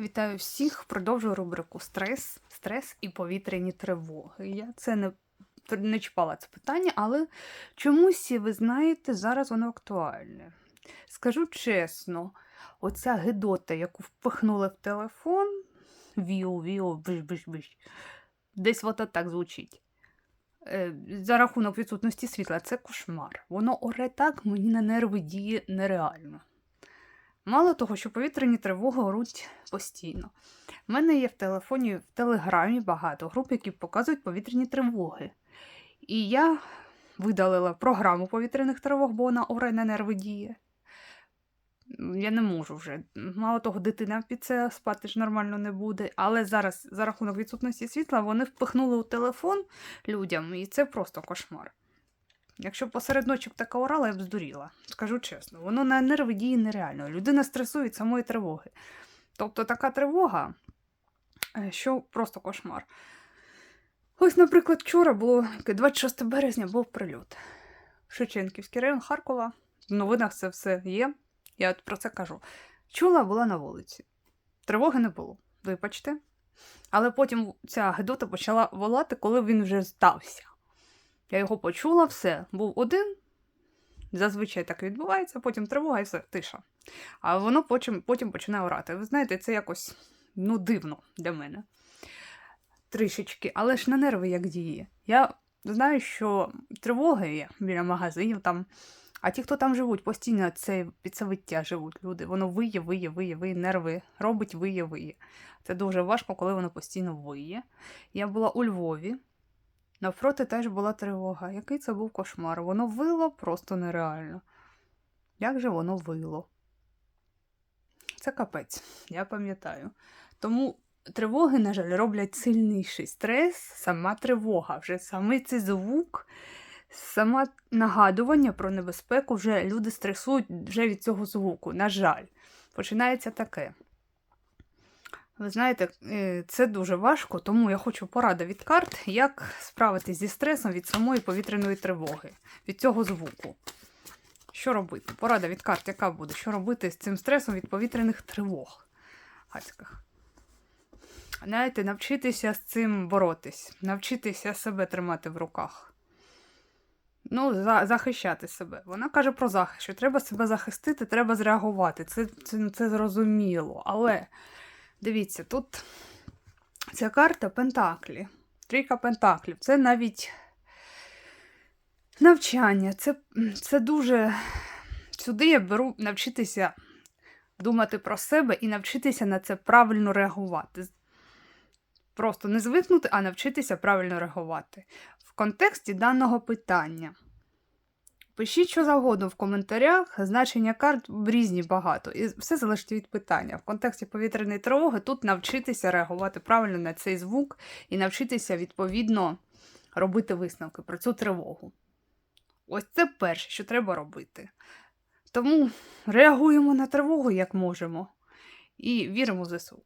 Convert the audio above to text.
Вітаю всіх. Продовжую рубрику стрес, стрес і повітряні тривоги. Я це не, не чіпала це питання, але чомусь, ви знаєте, зараз воно актуальне. Скажу чесно, оця гидота, яку впихнули в телефон, віу, віу, биш-биш-биш, десь от так звучить. Е, За рахунок відсутності світла, це кошмар. Воно оре так, мені на нерви діє нереально. Мало того, що повітряні тривоги оруть постійно. У мене є в телефоні, в телеграмі багато груп, які показують повітряні тривоги. І я видалила програму повітряних тривог, бо вона оре на нерви діє. Я не можу вже. Мало того, дитина під це спати ж нормально не буде. Але зараз, за рахунок відсутності світла, вони впихнули у телефон людям, і це просто кошмар. Якщо посеред ночі б така орала, я б здуріла. Скажу чесно, воно на нерви діє нереально. Людина стресує від самої тривоги. Тобто така тривога, е, що просто кошмар. Ось, наприклад, вчора було 26 березня був прильот. Шевченківський район Харкова. В новинах це все є. Я от про це кажу. Чула була на вулиці. Тривоги не було, вибачте. Але потім ця гедота почала волати, коли він вже здався. Я його почула, все, був один. Зазвичай так відбувається, потім тривога і все, тиша. А воно потім, потім починає орати. Ви знаєте, це якось ну, дивно для мене. Трішечки, але ж на нерви як діє. Я знаю, що тривоги є біля магазинів там, а ті, хто там живуть, постійно це під це виття живуть люди. Воно виє, виє, виє, виє, нерви робить, виє, виє. Це дуже важко, коли воно постійно виє. Я була у Львові. Навпроти теж була тривога. Який це був кошмар? Воно вило просто нереально. Як же воно вило? Це капець, я пам'ятаю. Тому тривоги, на жаль, роблять сильніший стрес, сама тривога, вже саме цей звук, саме нагадування про небезпеку, вже люди стресують вже від цього звуку. На жаль, починається таке. Ви знаєте, е, це дуже важко, тому я хочу поради від карт, як справитись зі стресом від самої повітряної тривоги, від цього звуку. Що робити? Порада від карт, яка буде? Що робити з цим стресом від повітряних тривог? Гацьках. Знаєте, навчитися з цим боротись, навчитися себе тримати в руках. Ну, за, захищати себе. Вона каже про захист, що треба себе захистити, треба зреагувати. Це, це, це зрозуміло. Але. Дивіться, тут ця карта Пентаклі. Трійка Пентаклів. Це навіть навчання. Це, це дуже. Сюди я беру навчитися думати про себе і навчитися на це правильно реагувати. Просто не звикнути, а навчитися правильно реагувати. В контексті даного питання. Пишіть що завгодно в коментарях, значення карт різні багато, і все залежить від питання. В контексті повітряної тривоги тут навчитися реагувати правильно на цей звук і навчитися відповідно робити висновки про цю тривогу. Ось це перше, що треба робити. Тому реагуємо на тривогу як можемо, і віримо в ЗСУ.